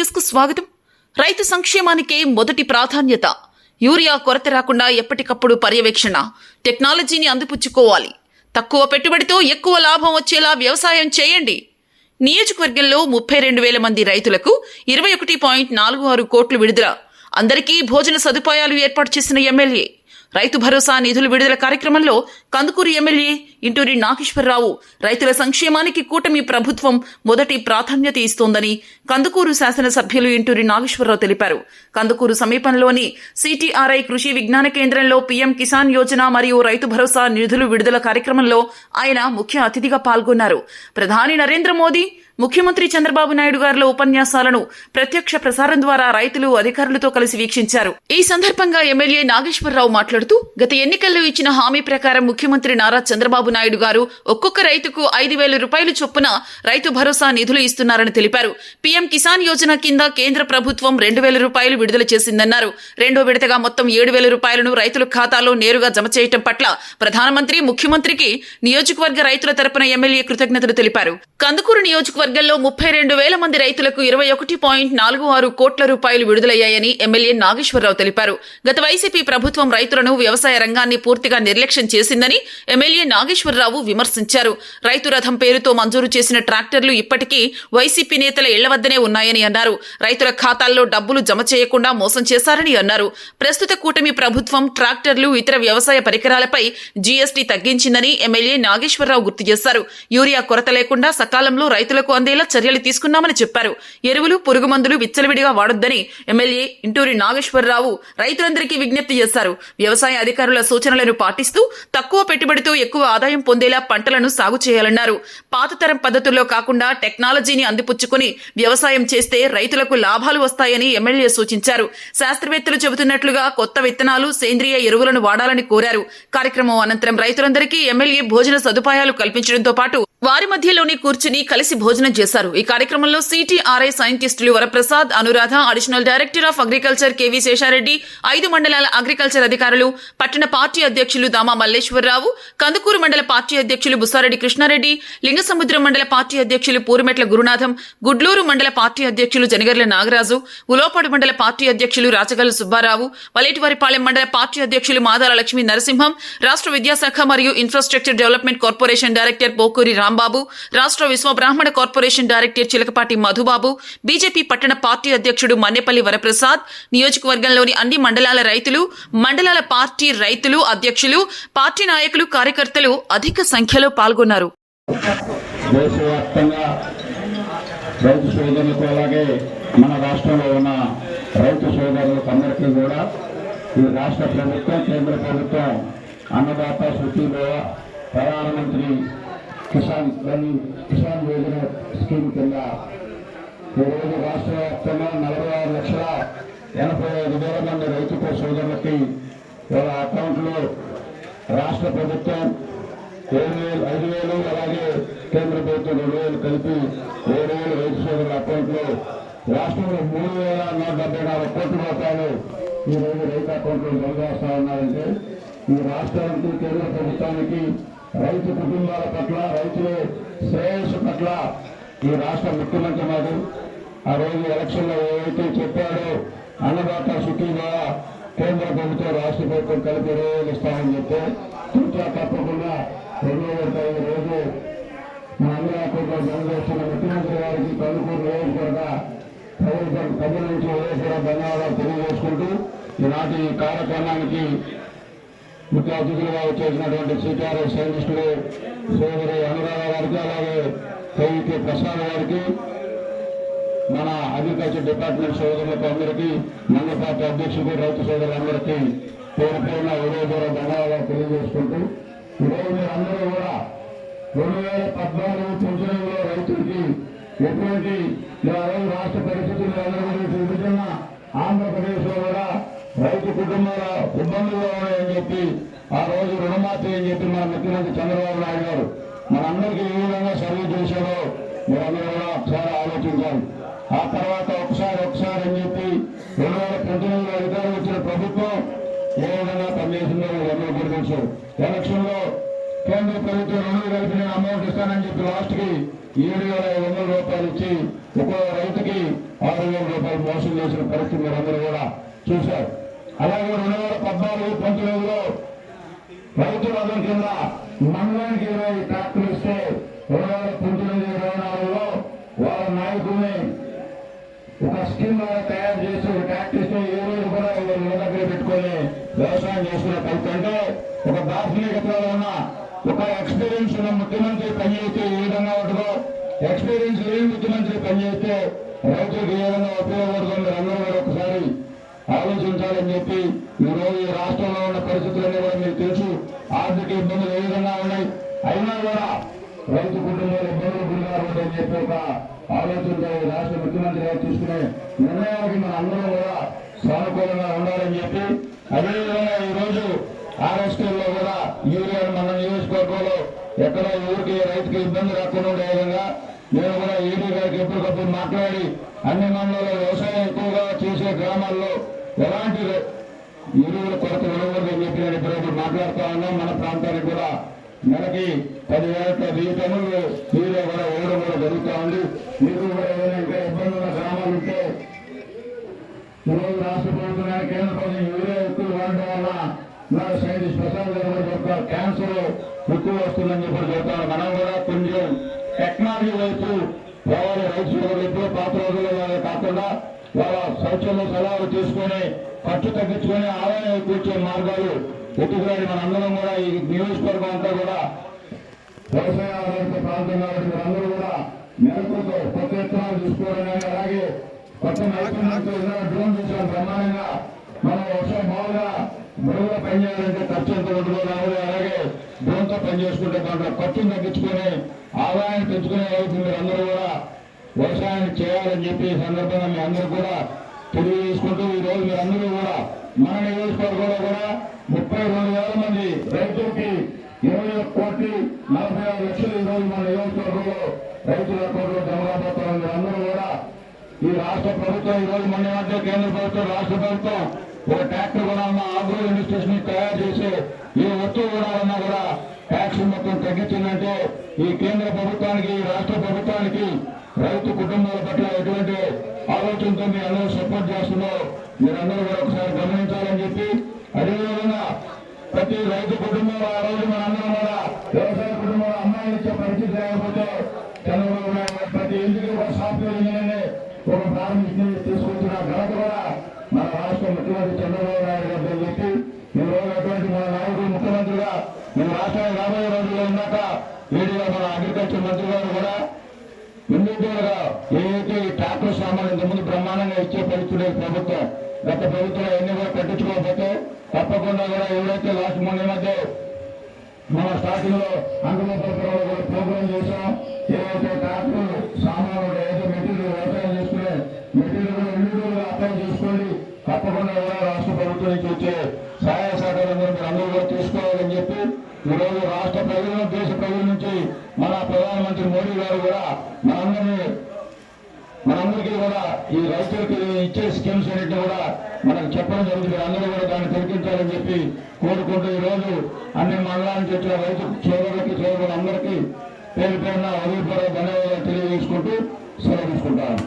న్యూస్కు స్వాగతం. రైతు సంక్షేమానికే మొదటి ప్రాధాన్యత. యూరియా కొరత రాకుండా ఎప్పటికప్పుడు పర్యవేక్షణ. టెక్నాలజీని అందిపుచ్చుకోవాలి. తక్కువ పెట్టుబడితో ఎక్కువ లాభం వచ్చేలా వ్యవసాయం చేయండి. నియోజకవర్గంలో ముప్పై రెండు వేల మంది రైతులకు ఇరవై ఒకటి పాయింట్ నాలుగు ఆరు కోట్లు విడుదల. అందరికీ భోజన సదుపాయాలు ఏర్పాటు చేసిన ఎమ్మెల్యే రైతు భరోసా నిధులు విడుదల కార్యక్రమంలో కందుకూరు ఎమ్మెల్యే ఇంటూరి నాగేశ్వరరావు రైతుల సంక్షేమానికి కూటమి ప్రభుత్వం మొదటి ప్రాధాన్యత ఇస్తోందని కందుకూరు శాసనసభ్యులు ఇంటూరి నాగేశ్వరరావు తెలిపారు. కందుకూరు సమీపంలోని సిటీఆర్ఐ కృషి విజ్ఞాన కేంద్రంలో పీఎం కిసాన్ యోజన మరియు రైతు భరోసా నిధులు విడుదల కార్యక్రమంలో ఆయన ముఖ్య అతిథిగా పాల్గొన్నారు. ప్రధాని నరేంద్ర మోదీ ముఖ్యమంత్రి చంద్రబాబు నాయుడు గారుల ఉపన్యాసాలను ప్రత్యక్ష ప్రసారం ద్వారా రైతులు అధికారులతో కలిసి వీక్షించారు. ఈ సందర్భంగా ఎమ్మెల్యే నాగేశ్వరరావు మాట్లాడుతూ గత ఎన్నికల్లో ఇచ్చిన హామీ ప్రకారం ముఖ్యమంత్రి నారా చంద్రబాబు నాయుడు గారు ఒక్కొక్క రైతుకు ఐదు వేల రూపాయలు చొప్పున రైతు భరోసా నిధులు ఇస్తున్నారని తెలిపారు. పీఎం కిసాన్ యోజన కింద కేంద్ర ప్రభుత్వం రెండు వేల రూపాయలు విడుదల చేసిందన్నారు. రెండో విడతగా మొత్తం ఏడు వేల రూపాయలను రైతుల ఖాతాలో నేరుగా జమ చేయటం పట్ల ప్రధానమంత్రి ముఖ్యమంత్రికి నియోజకవర్గ రైతుల తరపున ఎమ్మెల్యే కృతజ్ఞతలు తెలిపారు. కందుకూరు నియోజకవర్గ నియోజకవర్గంలో ముప్పై రెండు వేల మంది రైతులకు ఇరవై ఒకటి పాయింట్ నాలుగు ఆరు కోట్ల రూపాయలు విడుదలయ్యాయని ఎమ్మెల్యే నాగేశ్వరరావు తెలిపారు. గత వైసీపీ ప్రభుత్వం రైతులను వ్యవసాయ రంగాన్ని పూర్తిగా నిర్లక్ష్యం చేసిందని ఎమ్మెల్యే నాగేశ్వరరావు విమర్శించారు. రైతు రథం పేరుతో మంజూరు చేసిన ట్రాక్టర్లు ఇప్పటికీ వైసీపీ నేతల ఇళ్ళ వద్దనే ఉన్నాయని అన్నారు. రైతుల ఖాతాల్లో డబ్బులు జమ చేయకుండా మోసం చేశారని అన్నారు. ప్రస్తుత కూటమి ప్రభుత్వం ట్రాక్టర్లు ఇతర వ్యవసాయ పరికరాలపై జీఎస్టీ తగ్గించిందని ఎమ్మెల్యే నాగేశ్వరరావు గుర్తు చేశారు. యూరియా కొరత లేకుండా సకాలంలో రైతులకు పొందేలా చర్యలు తీసుకున్నామని చెప్పారు. ఎరువులు పురుగు మందులు విచ్చలవిడిగా వాడొద్దని ఎమ్మెల్యే ఇంటూరి నాగేశ్వరరావు రైతులందరికీ విజ్ఞప్తి చేశారు. వ్యవసాయ అధికారుల సూచనలను పాటిస్తూ తక్కువ పెట్టుబడితో ఎక్కువ ఆదాయం పొందేలా పంటలను సాగు చేయాలన్నారు. పాత తరం పద్ధతుల్లో కాకుండా టెక్నాలజీని అందిపుచ్చుకుని వ్యవసాయం చేస్తే రైతులకు లాభాలు వస్తాయని ఎమ్మెల్యే సూచించారు. శాస్త్రవేత్తలు చెబుతున్నట్లుగా కొత్త విత్తనాలు సేంద్రియ ఎరువులను వాడాలని కోరారు. కార్యక్రమం అనంతరం రైతులందరికీ ఎమ్మెల్యే భోజన సదుపాయాలు కల్పించడంతో పాటు వారి మధ్యలోనే కూర్చుని కలిసి భోజనం చేశారు. ఈ కార్యక్రమంలో సిటీఆర్ఐ సైంటిస్టులు Varaprasad Anuradha additional director of agriculture KV Sesha Reddy ఐదు మండలాల అగ్రికల్చర్ అధికారులు పట్టణ పార్టీ అధ్యక్షులు దామా మల్లేశ్వరరావు కందుకూరు మండల పార్టీ అధ్యక్షులు బుసారెడ్డి కృష్ణారెడ్డి లింగసముద్రం మండల పార్టీ అధ్యక్షులు పూరిమెట్ల గురునాథం గుడ్లూరు మండల పార్టీ అధ్యక్షులు జనగర్ల నాగరాజు ఉలోపాడు మండల పార్టీ అధ్యక్షులు రాచగల్లు సుబ్బారావు వలేటివారిపాలెం మండల పార్టీ అధ్యక్షులు మాదాల లక్ష్మీ నరసింహం రాష్ట్ర విద్యాశాఖ మరియు infrastructure development corporation director Pokuri Rambabu రాష్ట్ర Vishwa Brahmana corporation director Chilakapati Madhubabu BJP పట్టణ పార్టీ అధ్యక్షుడు మన్నెపల్లి వరప్రసాద్ నియోజకవర్గంలోని అన్ని మండలాల రైతులు మండలాల పార్టీ రైతులు అధ్యక్షులు పార్టీ నాయకులు కార్యకర్తలు అధిక సంఖ్యలో పాల్గొన్నారు. రైతు సోదరులకు అలాగే మన రాష్ట్రంలో ఉన్న రైతు సోదరులకు అందరికీ కూడా ఈ రాష్ట్ర ప్రభుత్వం కేంద్ర ప్రభుత్వం అన్నదాత సుఖీభవ ప్రధానమంత్రి కిసాన్ ధన్ కిసాన్ యోజన స్కీమ్ కింద ఈరోజు రాష్ట్ర వ్యాప్తంగా నలభై ఆరు లక్షల ఎనభై ఐదు వేల మంది రైతు సోదరులకి వాళ్ళ అకౌంట్లో రాష్ట్ర ప్రభుత్వం ఏడు వేలు ఐదు వేలు అలాగే కేంద్ర ప్రభుత్వం రెండు వేలు కలిపి ఏడు వేలు రైతు సోదరుల అకౌంట్లో రాష్ట్రంలో మూడు వేల నూట డెబ్బై నాలుగు కోట్ల రూపాయలు ఈ రోజు రైతు అకౌంట్లో జమ చేస్తా ఉన్నారంటే ఈ రాష్ట్రానికి కేంద్ర ప్రభుత్వానికి రైతు కుటుంబాల పట్ల రైతుల శ్రేయస్సు పట్ల ఈ రాష్ట్ర ముఖ్యమంత్రి మాది ఆ రోజు ఎలక్షన్లో ఏవైతే చెప్పాడో అన్నదాత సుఖీగా కేంద్ర ప్రభుత్వం రాష్ట్ర ప్రభుత్వం కలిపి ఇరవై ఇస్తామని చెప్తే తూచా తప్పకుండా రెండు వేల రోజు మా అందరి అకౌంట్లో ముఖ్యమంత్రి గారికి కనుకూరు నియోజకవర్గ ప్రజల ప్రజల నుంచి వేసిన ధన్యవాదాలు తెలియజేసుకుంటూ ఈనాటి కార్యక్రమానికి ముఖ్య అతిథులుగా వచ్చేసినటువంటి సిటిఆర్ఐ సైంటిస్టులు సోదరి అనురాధ గారికి అలాగే కేవీకే ప్రసాద్ గారికి మన అగ్రికల్చర్ డిపార్ట్మెంట్ సోదరులకు అందరికీ మండల పార్టీ అధ్యక్షుడు రైతు సోదరులందరికీ పేరు పేరున ఉదయ ధన్యవాదాలు తెలియజేసుకుంటూ ఈరోజు మీరందరూ కూడా రెండు వేల పద్నాలుగు పంతొమ్మిదిలో రైతులకి ఎటువంటి రాష్ట్ర పరిస్థితులు అందరూ గురించి ఆంధ్రప్రదేశ్లో కూడా రైతు కుటుంబాల ఇబ్బందుల్లో ఉన్నాయని చెప్పి ఆ రోజు రుణమాఫీ అని చెప్పి మన ముఖ్యమంత్రి చంద్రబాబు నాయుడు గారు మనందరికీ ఏ విధంగా సర్వీస్ చేశారో మీరందరూ కూడా ఒకసారి ఆలోచించాలి. ఆ తర్వాత ఒకసారి ఒకసారి అని చెప్పి రెండు వేల పంతొమ్మిదిలో అధికారం వచ్చిన ప్రభుత్వం ఏ విధంగా పనిచేసిందో అందరూ కూడా తెలుసు. ఎలక్షన్లో కేంద్ర ప్రభుత్వం రుణాలు కలిపి నేను అమౌంట్ ఇస్తానని చెప్పి లాస్ట్కి ఏడు వేల ఐదు వందల రూపాయలు ఇచ్చి ఒక్కో రైతుకి ఆరు వేల రూపాయలు మోసం చేసిన పరిస్థితి మీరందరూ కూడా చూశారు. అలాగే రెండు వేల పద్నాలుగు పంతొమ్మిదిలో రైతు వర్గం కింద మండలానికి ఇరవై ట్రాక్టర్లు ఇస్తే రెండు వేల పంతొమ్మిది ఇరవై నాలుగులో వాళ్ళ నాయకుడిని ఒక స్కీమ్ లాగా తయారు చేసి ఒక ట్రాక్టర్ ఇస్తే ఏ రోజు కూడా వీళ్ళు ఇళ్ళ దగ్గర పెట్టుకొని వ్యవసాయం చేసుకునే పరిస్థితి. అంటే ఒక దార్శనికతలో ఉన్న ఒక ఎక్స్పీరియన్స్ ఉన్న ముఖ్యమంత్రి పనిచేస్తే ఏ విధంగా ఉంటుందో ఎక్స్పీరియన్స్ లేని ముఖ్యమంత్రి పనిచేస్తే రైతులకు ఏ విధంగా ఉపయోగపడుతుంది అందరూ ఒకసారి చేయాలని చెప్పి ఈ రోజు ఈ రాష్ట్రంలో ఉన్న పరిస్థితులన్నీ కూడా మీకు తెలుసు. ఆర్థిక ఇబ్బందులు ఏ విధంగా ఉన్నాయి? అయినా కూడా రైతు కుటుంబాలు ఇబ్బందులు గురిగారు అని చెప్పి ఒక ఆలోచనతో రాష్ట్ర ముఖ్యమంత్రి గారు తీసుకునే నిర్ణయానికి మన అందరం కూడా సానుకూలంగా ఉండాలని చెప్పి అదేవిధంగా ఈ రోజు కూడా యూరియా మన నియోజకవర్గంలో ఎక్కడ ఊరికి రైతుకి ఇబ్బంది రాకుండా ఉండే విధంగా నేను కూడా ఈడీ గారికి ఎప్పటికప్పుడు మాట్లాడి అన్ని మండలాల్లో వ్యవసాయం ఎక్కువగా చేసే గ్రామాల్లో ఎలాంటి ఎరువుల కొరత ఉండకూడదని చెప్పి నేను ఇప్పుడు మాట్లాడుతా ఉన్నాం మన ప్రాంతానికి కూడా మనకి పదివేల వెయ్యి టన్నులు యూరియా కూడా ఇవ్వడం కూడా జరుగుతూ ఉంది. మీకు కూడా ఏదైనా ఇబ్బంది ఉన్న గ్రామాలు ఉంటే ఈరోజు రాష్ట్ర ప్రభుత్వానికి కేంద్ర ప్రభుత్వం యూరియా ఎక్కువ వాడడం వల్ల మన సైంటిస్ట్ ప్రసాద్ చెప్తారు క్యాన్సర్ ఎక్కువ వస్తుందని చెప్పి చెప్తారు. మనం కూడా కొంచెం టెక్నాలజీ వైపు వాళ్ళ రైతు సోదరులు పాత రోజుల్లో కాకుండా వాళ్ళ సౌచర్య సలహాలు తీసుకొని ఖర్చు తగ్గించుకొని ఆదాయం కూర్చే మార్గాలు ఎత్తుకురాని మనందరం కూడా ఈ నియోజకవర్గం అంతా కూడా వ్యవసాయ ఆధారిత ప్రాంతం కాబట్టి అందరూ కూడా మెలకుతో కొత్త ఎత్తనాలు తీసుకోవడం అలాగే కొత్త నైపుణ్యంతో ఏదైనా డ్రోన్ చూసాం ప్రమాణంగా మనం వర్షం బాగా మరుగుగా పనిచేయాలంటే ఖర్చు ఎంత ఉంటుందో రావాలి అలాగే డ్రోన్తో పనిచేసుకుంటే దాంట్లో ఖర్చును తగ్గించుకొని ఆదాయాన్ని పెంచుకునే వైపు అందరూ కూడా వ్యవసాయం చేయాలని చెప్పి సందర్భంగా మీ అందరూ కూడా తెలియజేసుకుంటూ ఈ రోజు మీరందరూ కూడా మన నియోజకవర్గంలో కూడా ముప్పై రెండు వేల మంది రైతులకి ఇరవై ఒక్క కోటి నలభై ఆరు లక్షలు ఈ రోజు మన నియోజకవర్గంలో రైతుల అకౌంట్లో జమ కాబోతున్నారు. అందరూ కూడా ఈ రాష్ట్ర ప్రభుత్వం ఈ రోజు మొన్న మధ్య కేంద్ర ప్రభుత్వం రాష్ట్ర ప్రభుత్వం ఒక ట్రాక్టర్ కూడా ఉన్న ఆగ్రో ఇండస్ట్రీస్ని తయారు చేసి ఏ వస్తువు కూడా ఉన్నా కూడా ట్యాక్స్ మొత్తం తగ్గించిందంటే ఈ కేంద్ర ప్రభుత్వానికి రాష్ట్ర ప్రభుత్వానికి రైతు కుటుంబాల పట్ల ఎటువంటి ఆలోచనతో మీ అందరూ సపోర్ట్ చేస్తుందో మీరందరూ కూడా ఒకసారి గమనించాలని చెప్పి అదేవిధంగా ప్రతి రైతు కుటుంబంలో ఆ రోజు మనందరం కూడా వ్యవసాయ కుటుంబంలో అమ్మాయిలు ఇచ్చే పరిస్థితి లేకపోతే చంద్రబాబు నాయుడు ప్రతి ఇంటికి ఒక సాఫ్ట్వేర్ ఇంజనీర్ని ఒక ప్రారంభించింది తీసుకొచ్చిన ఘనత కూడా మన రాష్ట్ర ముఖ్యమంత్రి చంద్రబాబు నాయుడు గారు చెప్పి ఈ రోజు అటువంటి మన నాయకుడు ముఖ్యమంత్రిగా మన రాష్ట్రానికి రాబోయే రోజుల్లో ఉన్నాక ఏడుగా మన అగ్రికల్చర్ మంత్రి గారు కూడా ఇండివిజువల్గా ఏదైతే ఈ ట్రాక్టర్ సామాన్లు ఇంతకుముందు బ్రహ్మాండంగా పరిస్థితులు ప్రభుత్వం. గత ప్రభుత్వం ఎన్ని కూడా పట్టించుకోకపోతే తప్పకుండా కూడా ఎవరైతే లాస్ట్ మొన్న మధ్య మన స్టార్టింగ్లో అంగమపురంలో కూడా ప్రోగ్రామ్ చేసాం ఏవైతే ట్రాక్టర్లు సామాన్లు ఏదైతే మెటీరియల్ వ్యవసాయం చేసుకునే మెటీరియల్ కూడా ఇండివిజువల్ అప్లై చేసుకోండి. తప్పకుండా కూడా రాష్ట్ర ప్రభుత్వం నుంచి వచ్చే సహాయ సహకారాలు మీరు అందరూ కూడా తీసుకోవాలని చెప్పి ఈరోజు రాష్ట్ర ప్రజల దేశ ప్రజల నుంచి మన ప్రధానమంత్రి మోడీ గారు కూడా మనందరినీ మనందరికీ కూడా ఈ రైతులకి ఇచ్చే స్కీమ్స్ అన్నింటినీ కూడా మనకు చెప్పడం జరుగుతుంది. అందరూ కూడా దాన్ని తెరిపించాలని చెప్పి కోరుకుంటూ ఈ రోజు అన్ని మండలానికి వచ్చిన రైతు సోదరులకి సోదరులందరికీ పేరు పేరున ఉదయపూర్వక ధన్యవాదాలు తెలియజేసుకుంటూ సెలవు తీసుకుంటాను.